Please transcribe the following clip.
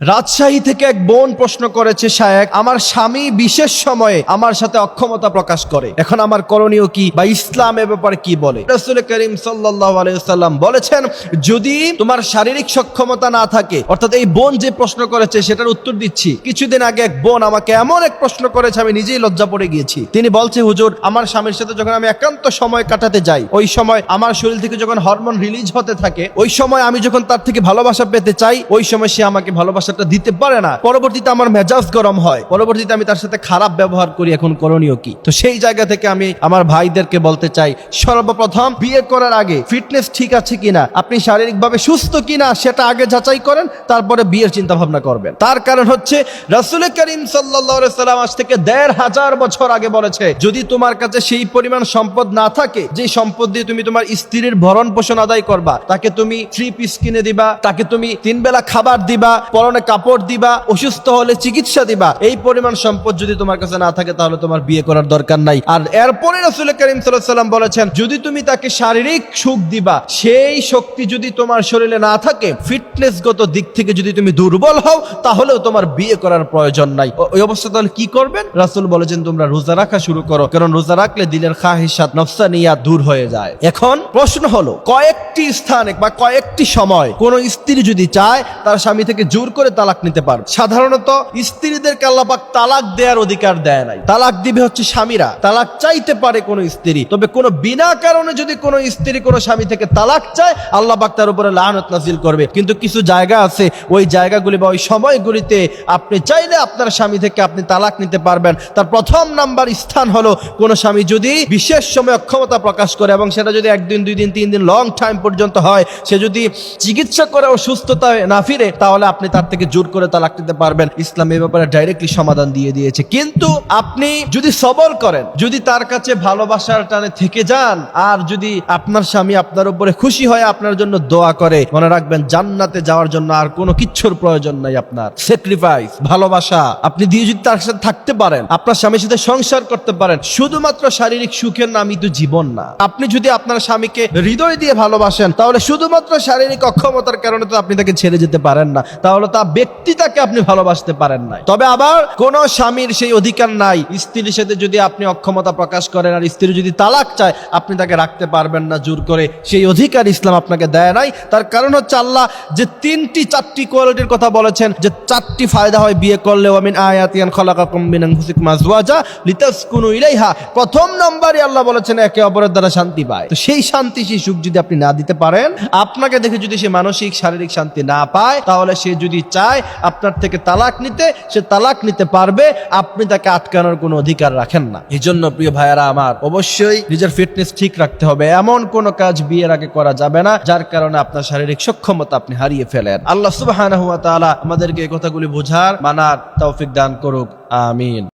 রাজশাহী থেকে এক বোন প্রশ্ন করেছে, শায়েক, আমার স্বামী বিশেষ সময়ে আমার সাথে অক্ষমতা প্রকাশ করে। এখন আমার করণীয় কি বা ইসলাম এ ব্যাপারে কি বলে? রসুল করিম সাল্লাম বলেছেন, যদি তোমার শারীরিক সক্ষমতা না থাকে, অর্থাৎ এই বোন যে প্রশ্ন করেছে সেটার উত্তর দিচ্ছি। কিছুদিন আগে এক বোন আমাকে এমন এক প্রশ্ন করেছে, আমি নিজেই লজ্জা পড়ে গিয়েছি। তিনি বলছে, হুজুর, আমার স্বামীর সাথে যখন আমি একান্ত সময় কাটাতে যাই, ওই সময় আমার শরীর থেকে যখন হরমোন রিলিজ হতে থাকে, ওই সময় আমি যখন তার থেকে ভালোবাসা পেতে চাই, ওই সময় সে আমাকে ভালোবাসাটা দিতে পারে না। পরবর্তীতে আমার মেজাজ গরম হয়। পরবর্তীতে আমি তার সাথে খারাপ ব্যবহার করি। এখন করণীয় কি? তো সেই জায়গা থেকে আমি আমার ভাইদেরকে বলতে চাই, সর্বপ্রথম বিয়ে করার আগে ফিটনেস ঠিক আছে কিনা? আপনি শারীরিকভাবে সুস্থ কিনা সেটা আগে যাচাই করেন, তারপরে বিয়ের চিন্তা ভাবনা করবেন। তার কারণ হচ্ছে, রাসুল করিম সাল্লাম আজ থেকে দেড় হাজার বছর আগে বলেছে, যদি তোমার কাছে সেই পরিমাণ সম্পদ না থাকে যে সম্পদ দিয়ে তুমি তোমার স্ত্রীর ভরণ পোষণ আদায় করবা, তাকে তুমি থ্রি পিস কিনে দিবা, তাকে তুমি তিন বেলা খাবার দিবা, পরনে কাপড় দিবা, অসুস্থ হলে চিকিৎসা দিবা, এই পরিমাণ সম্পদ যদি তোমার কাছে না থাকে, তাহলে তোমার বিয়ে করার দরকার নাই। আর এরপরে রাসুল করিম সাল্লাম বলেছেন, যদি তুমি তাকে শারীরিক সুখ দিবা, সেই শক্তি যদি তোমার শরীরে না থাকে, ফিটনেসগত দিক থেকে যদি তুমি দুর্বল হও, তাহলেও তোমার বিয়ে করার প্রয়োজন নাই। ওই অবস্থা তাহলে কি করবেন? রাসুল বলেছেন, তোমরা রোজা রাখা শুরু করো, কারণ রোজা রাখলে দিলের খাহিসাত নফসানিয়া দূর হয়ে যায়। এখন প্রশ্ন হলো, কয়েকটি স্থানে বা কয়েকটি সময় কোন স্ত্রী যদি চায়, তার স্বামী থেকে জোর করে তালাক নিতে পারবে। সাধারণত স্ত্রীদেরকে আল্লাপাক তালাক দেওয়ার অধিকার দেয় নাই। তালাক দিবে হচ্ছে স্বামীরা। তালাক চাইতে পারে কোনো স্ত্রী। তবে কোনো বিনা কারণে যদি কোনো স্ত্রী কোনো স্বামী থেকে তালাক চায়, আল্লাহ পাক তার উপরে লানত নাজিল করবে। কিন্তু কিছু জায়গা আছে। ওই জায়গাগুলি বা ওই সময়গুলিতে আপনি চাইলে আপনার স্বামী থেকে আপনি তালাক নিতে পারবেন। তার প্রথম নাম্বার স্থান হলো কোনো স্বামী যদি বিশেষ সময় অক্ষমতা প্রকাশ করে এবং সেটা যদি একদিন, দুই দিন, তিন দিন লং টাইম পর্যন্ত হয়, সে যদি চিকিৎসা করে ও সুস্থতা না ফিরে, তাহলে আপনি তার থেকে জোর করে তালাক নিতে পারবেন। ইসলাম এই ব্যাপারে ডাইরেক্টলি সমাধান দিয়ে দিয়েছে। কিন্তু আপনি যদি সবল করেন, যদি তার কাছে ভালোবাসার টানে থেকে যান, আর যদি আপনার স্বামী আপনার উপরে খুশি হয়, আপনার জন্য দোয়া করে, মনে রাখবেন জান্নাতে যাওয়ার জন্য আর কোনো কিচ্ছুর প্রয়োজন নাই আপনার। স্যাক্রিফাইস ভালোবাসা, আপনি দিয়ে যদি তার সাথে থাকতে পারেন, আপনার স্বামীর সাথে সংসার করতে পারেন, শুধুমাত্র শারীরিক সুখের নামই তো জীবন না। আপনি যদি আপনার স্বামীকে হৃদয় দিয়ে ভালোবাসেন, তাহলে শুধুমাত্র শারীরিক অক্ষমতার কারণে তো আপনি তাকে ছেড়ে যেতে পারেন না। তাহলে তা ব্যক্তিটাকে আপনি ভালোবাসতে পারেন না তবে আবার কোন স্বামীর সেই অধিকার নাই। স্ত্রীর সাথে যদি আপনি অক্ষমতা প্রকাশ করেন আর স্ত্রী যদি তালাক চায়, আপনি তাকে রাখতে পারবেন না জোর করে। সেই অধিকার ইসলাম আপনাকে দেয় নাই। তার কারণ হচ্ছে আল্লাহ যে তিনটি চারটি কোয়ালিটির কথা বলেছেন, যে চারটি ফায়দা হয় বিয়ে করলেও, আমিন আয়াতিয়ান মিন আনফুসিকুম আজওয়াজা লিতাসকুনু ইলাইহা। প্রথম নম্বরে আল্লাহ বলেছেন, একে অপরের দ্বারা শান্তি পায়। তো সেই শান্তি, সেই সুখ যদি আপনি না দিতে পারেন, আপনাকে দেখে যদি সে মানসিক, শারীরিক শান্তি না পায়, তাহলে সে যদি চায় আপনার থেকে তালাক নিতে সে তালাক নিতে পারবে আপনি তাকে আটকানোর কোনো অধিকার রাখেন না। এই জন্য প্রিয় ভাইয়ারা আমার অবশ্যই নিজের ফিটনেস ঠিক রাখতে হবে এমন কোন কাজ বিয়ের আগে করা যাবে না যার কারণে আপনার শারীরিক সক্ষমতা আপনি হারিয়ে ফেলেন। আল্লাহ সুবাহ তাআলা আমাদেরকে এই কথাগুলি বোঝার মানার তৌফিক দান করুক আমিন।